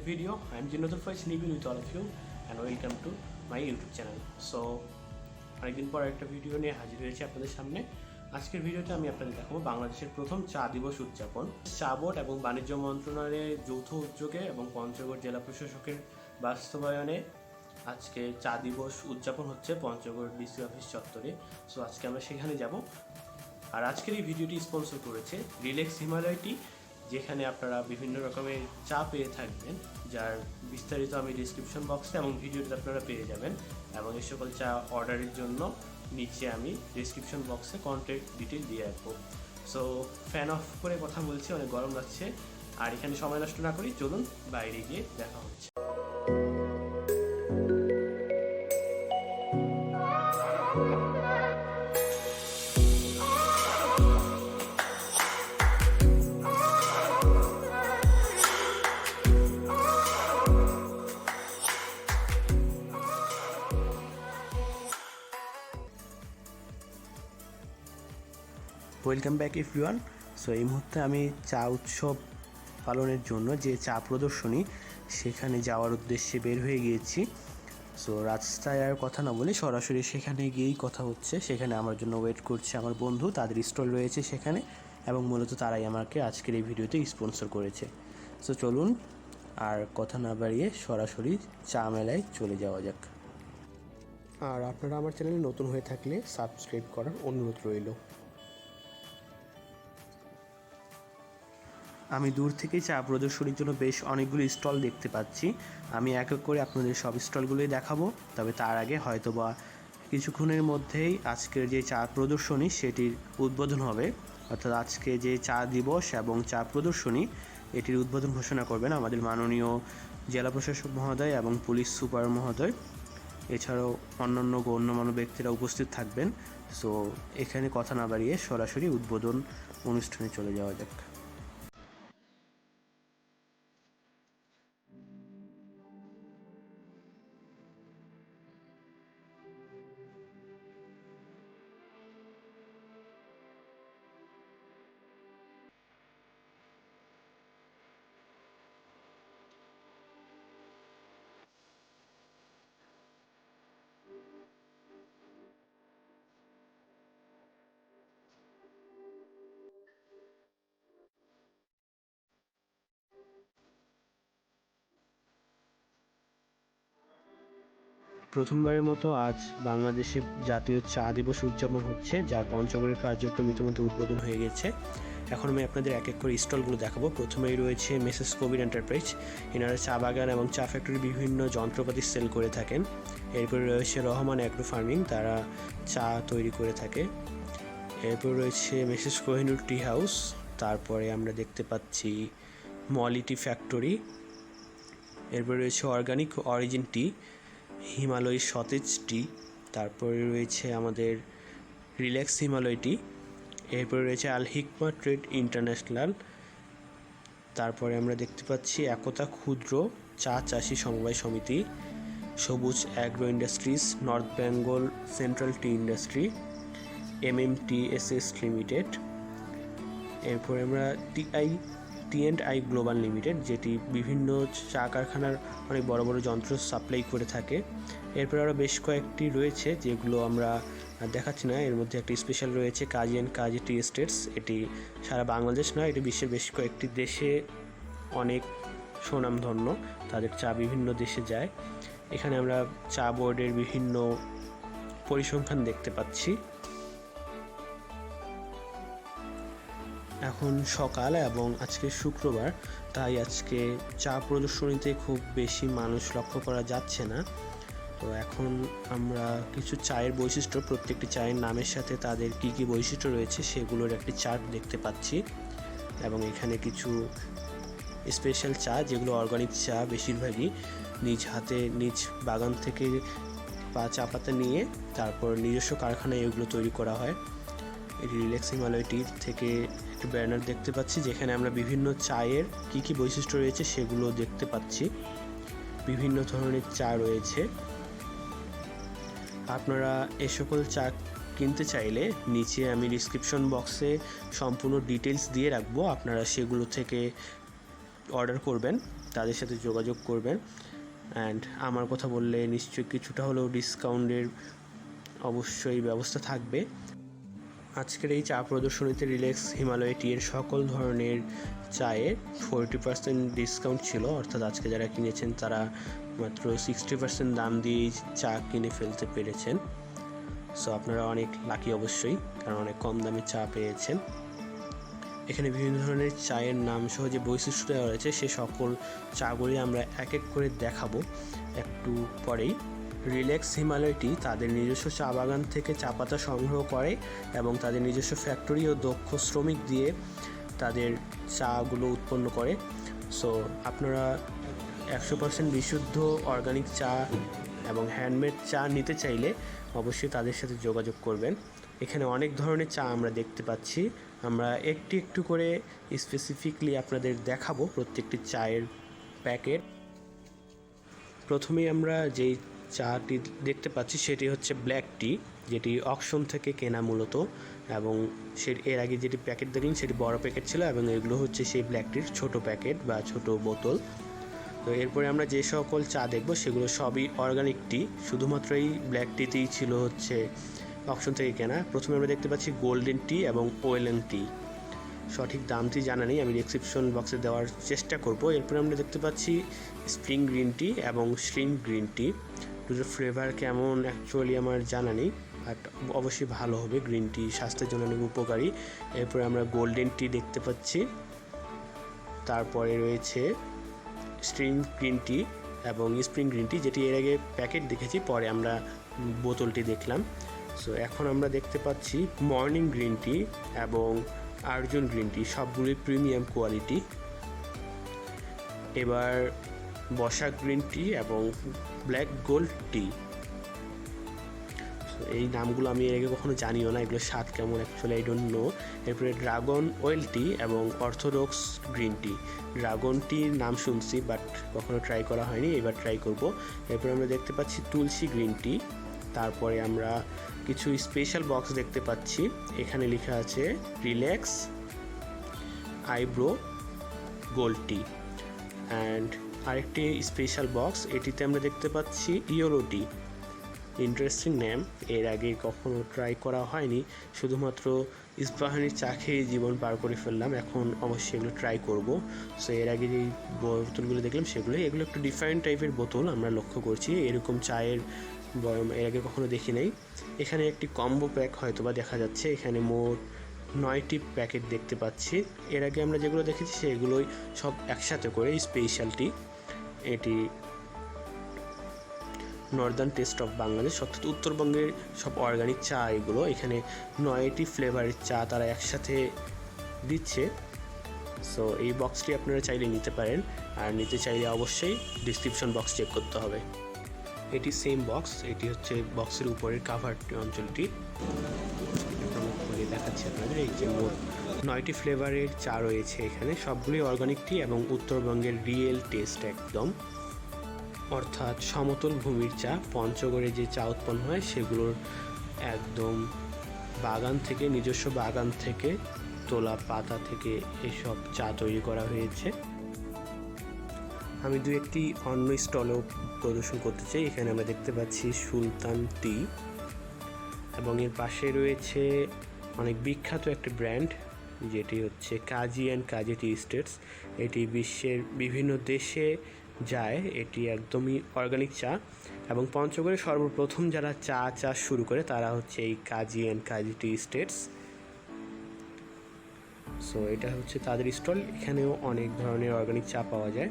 new video. I'm Jinnatul Faiz living with all of you, and welcome to my YouTube channel. So, অনেকদিন পর একটা video নিয়ে হাজির হয়েছি আপনাদের সামনে। আজকের ভিডিওতে আমি আপনাদের দেখাবো বাংলাদেশের প্রথম চা দিবস উদযাপন। চা বোর্ড এবং বাণিজ্য মন্ত্রণালয়ের যৌথ উদ্যোগে এবং পঞ্চগড় জেলা প্রশাসকের বাস্তবায়নে আজকে চা দিবস উদযাপন হচ্ছে পঞ্চগড় ডিসি অফিস চত্বরে। সো আজকে আমরা সেখানে যাব। আর আজকের এই ভিডিওটি স্পন্সর করেছে রিলেক্স হিমালয়টি। যেখানে আপনারা বিভিন্ন রকমের চা পেয়ে থাকবেন, যার বিস্তারিত আমি ডিসক্রিপশন বক্সে এবং ভিডিওতে আপনারা পেয়ে যাবেন। এবং এই সকল চা অর্ডারের জন্য নিচে আমি ডিসক্রিপশন বক্সে কন্ট্যাক্ট ডিটেল দিয়ে রাখব। সো ফ্যান অফ করে কথা বলছি, অনেক গরম লাগছে। আর এখানে সময় নষ্ট না করি চলুন বাইরে গিয়ে দেখা হচ্ছে। ওয়েলকাম ব্যাক এভরিওয়ান সো এই মুহূর্তে আমি চা উৎসব পালনের জন্য যে চা প্রদর্শনী, সেখানে যাওয়ার উদ্দেশ্যে বের হয়ে গিয়েছি। সো রাস্তায় আর কথা না বলে সরাসরি সেখানে গিয়েই কথা হচ্ছে। সেখানে আমার জন্য ওয়েট করছে আমার বন্ধু, তাদের স্টল রয়েছে সেখানে এবং মূলত তারাই আমাকে আজকের এই ভিডিওতে স্পন্সর করেছে। সো চলুন আর কথা না বাড়িয়ে সরাসরি চা মেলায় চলে যাওয়া যাক। আর আপনারা আমার চ্যানেলে নতুন হয়ে থাকলে সাবস্ক্রাইব করার অনুরোধ রইল। আমি দূর থেকেই চা প্রদর্শনীর জন্য বেশ অনেকগুলো স্টল দেখতে পাচ্ছি। আমি এক এক করে আপনাদের সব স্টলগুলোই দেখাবো, তবে তার আগে হয়তোবা কিছুক্ষণের মধ্যেই আজকের যে চা প্রদর্শনী সেটির উদ্বোধন হবে। অর্থাৎ আজকে যে চা দিবস এবং চা প্রদর্শনী, এটির উদ্বোধন ঘোষণা করবেন আমাদের মাননীয় জেলা প্রশাসক মহোদয় এবং পুলিশ সুপার মহোদয়। এছাড়াও অন্যান্য গণ্যমান্য ব্যক্তিরা উপস্থিত থাকবেন। সো এখানে কথা না বাড়িয়ে সরাসরি উদ্বোধন অনুষ্ঠানে চলে যাওয়া যাক। প্রথমবারের মতো আজ বাংলাদেশে জাতীয় চা দিবস উদযাপন হচ্ছে, যার পঞ্চগড়ের কার্যক্রম ইতিমধ্যে উদ্বোধন হয়ে গেছে। এখন আমি আপনাদের এক এক করে স্টলগুলো দেখাবো। প্রথমেই রয়েছে মেসেস কোভিড এন্টারপ্রাইজ। এনারা চা বাগান এবং চা ফ্যাক্টরির বিভিন্ন যন্ত্রপাতি সেল করে থাকেন। এরপরে রয়েছে রহমান অ্যাগ্রো ফার্মিং, তারা চা তৈরি করে থাকে। এরপর রয়েছে মেসেস কোহিনুর টি হাউস, তারপরে আমরা দেখতে পাচ্ছি মলি টি ফ্যাক্টরি। এরপর রয়েছে অর্গানিক অরিজিন টি। হিমালয় সতেজ টি তারপরে রয়েছে আমাদের রিল্যাক্স হিমালয় টি এরপরে রয়েছে আল হিকমা ট্রেড ইন্টারন্যাশনাল, তারপরে আমরা দেখতে পাচ্ছি একতা ক্ষুদ্র চা চাষি সমবায় সমিতি, Sabuj agro industries, north Bengal central tea industry M M T S S limited, এরপরে আমরা TI T and I global limited যেটি বিভিন্ন চা কারখানার অনেক বড় বড় যন্ত্র সাপ্লাই করে থাকে। এরপর আরও বেশ কয়েকটি রয়েছে, যেগুলো আমরা দেখাচ্ছি না। এর মধ্যে একটি স্পেশাল রয়েছে কাজী অ্যান্ড কাজী টি এস্টেটস এটি সারা বাংলাদেশ নয়, এটি বিশ্বের বেশ কয়েকটি দেশে অনেক সুনামধন্য। তাদের চা বিভিন্ন দেশে যায়। এখানে আমরা চা বোর্ডের বিভিন্ন পরিসংখ্যান দেখতে পাচ্ছি। এখন সকাল এবং আজকে শুক্রবার, তাই আজকে চা প্রদর্শনীতে খুব বেশি মানুষ লক্ষ্য করা যাচ্ছে না। তো এখন আমরা কিছু চায়ের বৈশিষ্ট্য, প্রত্যেকটি চায়ের নামের সাথে তাদের কী কী বৈশিষ্ট্য রয়েছে সেগুলোর একটি চার্ট দেখতে পাচ্ছি। এবং এখানে কিছু স্পেশাল চা, যেগুলো অর্গানিক চা বেশিরভাগই নিজ হাতে, নিজ বাগান থেকে চা পাতা নিয়ে তারপর নিজস্ব কারখানায় এগুলো তৈরি করা হয়। এটি রিল্যাক্স হিমালয়টির থেকে একটি ব্যানার দেখতে পাচ্ছি, যেখানে আমরা বিভিন্ন চায়ের কী কী বৈশিষ্ট্য রয়েছে সেগুলো দেখতে পাচ্ছি। বিভিন্ন ধরনের চা রয়েছে। আপনারা এ সকল চা কিনতে চাইলে নিচে আমি ডিসক্রিপশন বক্সে সম্পূর্ণ ডিটেলস দিয়ে রাখব, আপনারা সেগুলো থেকে অর্ডার করবেন, তাদের সাথে যোগাযোগ করবেন। অ্যান্ড আমার কথা বললে নিশ্চয়ই কিছুটা হলেও ডিসকাউন্টের অবশ্যই ব্যবস্থা থাকবে। আজকের এই চা প্রদর্শনীতে রিল্যাক্স হিমালয় টি এর সকল ধরনের চায়ে ফোরটি পার্সেন্ট ডিসকাউন্ট ছিল। অর্থাৎ আজকে যারা কিনেছেন, তারা মাত্র সিক্সটি পার্সেন্ট দাম দিয়েই চা কিনে ফেলতে পেরেছেন। সো আপনারা অনেক লাকি অবশ্যই, কারণ অনেক কম দামে চা পেয়েছেন। এখানে বিভিন্ন ধরনের চায়ের নাম সহ যে বৈশিষ্ট্য দেওয়া রয়েছে, সে সকল চাগুলি আমরা এক এক করে দেখাবো। একটু পরেই রিল্যাক্স হিমালয়টি তাদের নিজস্ব চা বাগান থেকে চা পাতা সংগ্রহ করে এবং তাদের নিজস্ব ফ্যাক্টরি ও দক্ষ শ্রমিক দিয়ে তাদের চাগুলো উৎপন্ন করে। সো আপনারা একশো পার্সেন্ট বিশুদ্ধ অর্গানিক চা এবং হ্যান্ডমেড চা নিতে চাইলে অবশ্যই তাদের সাথে যোগাযোগ করবেন। এখানে অনেক ধরনের চা আমরা দেখতে পাচ্ছি। আমরা একটু একটু করে স্পেসিফিকলি আপনাদের দেখাবো প্রত্যেকটি চায়ের প্যাকেট। প্রথমেই আমরা যেই চাটি দেখতে পাচ্ছি, সেটি হচ্ছে ব্ল্যাক টি, যেটি অকশন থেকে কেনা মূলত, এবং সে এর আগে যেটি প্যাকেট দেখলেন সেটি বড় প্যাকেট ছিল, এবং এগুলো হচ্ছে সেই ব্ল্যাক টির ছোট প্যাকেট বা ছোট বোতল। তো এরপরে আমরা যে সকল চা দেখব, সেগুলো সবই অর্গানিক টি, শুধুমাত্র এই ব্ল্যাক টিতেই ছিল হচ্ছে অপশন থেকে কেনা। প্রথমে আমরা দেখতে পাচ্ছি গোল্ডেন টি এবং ওয়েলেন টি। সঠিক দামটি জানা নেই, আমি ডিসক্রিপশন বক্সে দেওয়ার চেষ্টা করব। এরপরে আমরা দেখতে পাচ্ছি স্প্রিং গ্রিন টি এবং শ্রিং গ্রিন টি। দুটোর ফ্লেভার কেমন? অ্যাকচুয়ালি আমার জানা নেই বাট অবশ্যই ভালো হবে। গ্রিন টি স্বাস্থ্যের জন্য অনেক উপকারী। এরপরে আমরা গোল্ডেন টি দেখতে পাচ্ছি। তারপরে রয়েছে স্ট্রিং গ্রিন টি এবং স্প্রিং গ্রিন টি যেটি এর আগে প্যাকেট দেখেছি, পরে আমরা বোতলটি দেখলাম। সো এখন আমরা দেখতে পাচ্ছি মর্নিং গ্রিন টি এবং আর্জুন গ্রিন টি সবগুলি প্রিমিয়াম কোয়ালিটি এবার বসাক গ্রিন টি এবং ব্ল্যাক গোল্ড টি এই নামগুলো আমি এর আগে কখনো জানিও না এগুলো স্বাদ কেমন অ্যাকচুয়ালি আই ডোন্ট নো এরপরে ড্রাগন ওয়েল টি এবং অর্থোডক্স গ্রিন টি ড্রাগন টির নাম শুনছি বাট কখনো ট্রাই করা হয়নি, এবার ট্রাই করব। এরপরে আমরা দেখতে পাচ্ছি তুলসী গ্রিন টি তারপরে আমরা কিছু স্পেশাল বক্স দেখতে পাচ্ছি। এখানে লেখা আছে relax eyebrow gold tea and আরেকটি স্পেশাল বক্স এটিতে আমরা দেখতে পাচ্ছি ইয়োলো টি ইন্টারেস্টিং নেম এর আগে কখনো ট্রাই করা হয়নি, শুধুমাত্র ইস্পাহানির চা খেয়ে জীবন পার করে ফেললাম, এখন অবশ্যই এগুলো ট্রাই করব। সো এর আগে যেই বোতলগুলো দেখলাম, সেগুলো, এগুলো একটু ডিফারেন্ট টাইপের বোতল আমরা লক্ষ্য করছি, এরকম চায়ের এর আগে কখনো দেখি নাই। এখানে একটি কম্বো প্যাক হয়তো বা দেখা যাচ্ছে, এখানে মোট নয়টি প্যাকেট দেখতে পাচ্ছি। এর আগে আমরা যেগুলো দেখেছি, সেগুলোই সব একসাথে করে স্পেশালটি এটি নর্দার্ন টেস্ট অফ বাংলাদেশ অর্থাৎ উত্তরবঙ্গের সব অর্গানিক চা এগুলো। এখানে নয়টি ফ্লেভারের চা তারা একসাথে দিচ্ছে। সো এই বক্সটি আপনারা চাইলে নিতে পারেন। আর নিতে চাইলে অবশ্যই ডিসক্রিপশন বক্স চেক করতে হবে। এটি সেম বক্স এটি হচ্ছে বক্সের উপরের কাভার অঞ্চলটি। দেখাচ্ছি আপনাদের, এই যে মোট নয়টি ফ্লেভারের চা রয়েছে এখানে, সবগুলি অর্গানিক টি এবং উত্তরবঙ্গের রিয়েল টেস্ট একদম। অর্থাৎ সমতল ভূমির চা, পঞ্চগড়ে যে চা উৎপন্ন হয়, সেগুলোর একদম বাগান থেকে, নিজস্ব বাগান থেকে, তোলা পাতা থেকে এসব চা তৈরি করা হয়েছে। আমি দু একটি অন্য স্টলেও প্রদর্শন করতে চাই, এখানে আমরা দেখতে পাচ্ছি সুলতান টি এবং এর পাশে রয়েছে অনেক বিখ্যাত একটি ব্র্যান্ড, যেটি হচ্ছে কাজী অ্যান্ড কাজী টি স্টেটস। এটি বিশ্বের বিভিন্ন দেশে যায়, এটি একদমই অর্গানিক চা। এবং পঞ্চগড়ে সর্বপ্রথম যারা চা চাষ শুরু করে, তারা হচ্ছে এই Kazi and Kazi tea states. So, এটা হচ্ছে তাদের স্টল। এখানেও অনেক ধরনের অর্গানিক চা পাওয়া যায়।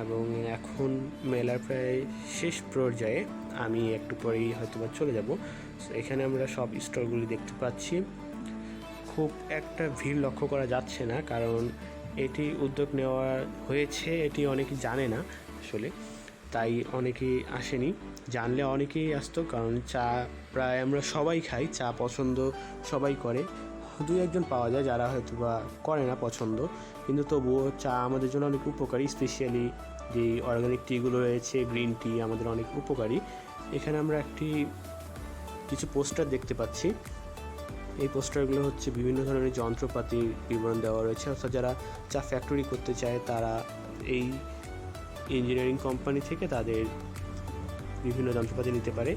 এবং এখন মেলার প্রায় শেষ পর্যায়ে আমি একটু পরেই হয়তো চলে যাব। এখানে আমরা সব স্টলগুলি দেখতে পাচ্ছি। খুব একটা ভিড় লক্ষ্য করা যাচ্ছে না, কারণ এটি উদ্যোগ নেওয়া হয়েছে, এটি অনেকে জানে না আসলে, তাই অনেকেই আসেনি। জানলে অনেকেই আসতো, কারণ চা প্রায় আমরা সবাই খাই, চা পছন্দ সবাই করে। দু একজন পাওয়া যায় যারা হয়তো বা করে না পছন্দ, কিন্তু তবুও চা আমাদের জন্য অনেক উপকারী, স্পেশালি যে অর্গানিক টিগুলো রয়েছে, গ্রিন টি আমাদের অনেক উপকারী। এখানে আমরা একটি কিছু পোস্টার দেখতে পাচ্ছি। এই পোস্টারগুলো হচ্ছে বিভিন্ন ধরনের যন্ত্রপাতির বিবরণ দেওয়া রয়েছে। অর্থাৎ যারা চা ফ্যাক্টরি করতে চায়, তারা এই ইঞ্জিনিয়ারিং কোম্পানি থেকে তাদের বিভিন্ন যন্ত্রপাতি নিতে পারে।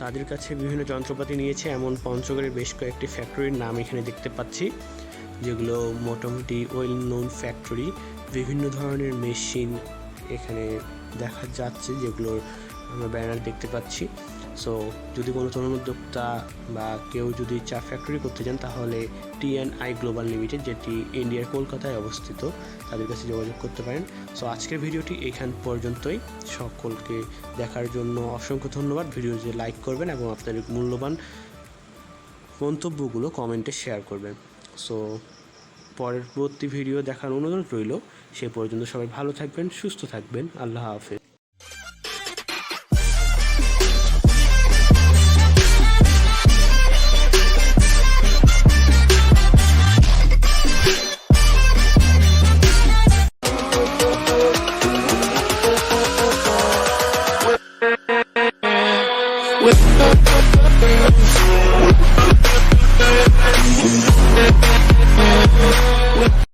তাদের কাছে বিভিন্ন যন্ত্রপাতি নিয়েছে, এমন পঞ্চগড়ের বেশ কয়েকটি ফ্যাক্টরির নাম এখানে দেখতে পাচ্ছি, যেগুলো মোটামুটি ওয়েল নোন ফ্যাক্টরি বিভিন্ন ধরনের মেশিন এখানে দেখা যাচ্ছে, যেগুলোর আমরা ব্যানার দেখতে পাচ্ছি। সো যদি কোনো তরুণ উদ্যোক্তা বা কেউ যদি চা ফ্যাক্টরি করতে চান, তাহলে টিএনআই গ্লোবাল লিমিটেড যেটি ইন্ডিয়ার কলকাতায় অবস্থিত, তাদের কাছে যোগাযোগ করতে পারেন। সো আজকের ভিডিওটি এখান পর্যন্তই। সকলকে দেখার জন্য অসংখ্য ধন্যবাদ। ভিডিওটি লাইক করবেন এবং আপনাদের মূল্যবান মন্তব্যগুলো কমেন্টে শেয়ার করবেন। সো পরবর্তী ভিডিও দেখার অনুরোধ রইল। সে পর্যন্ত সবাই ভালো থাকবেন, সুস্থ থাকবেন। আল্লাহ হাফেজ।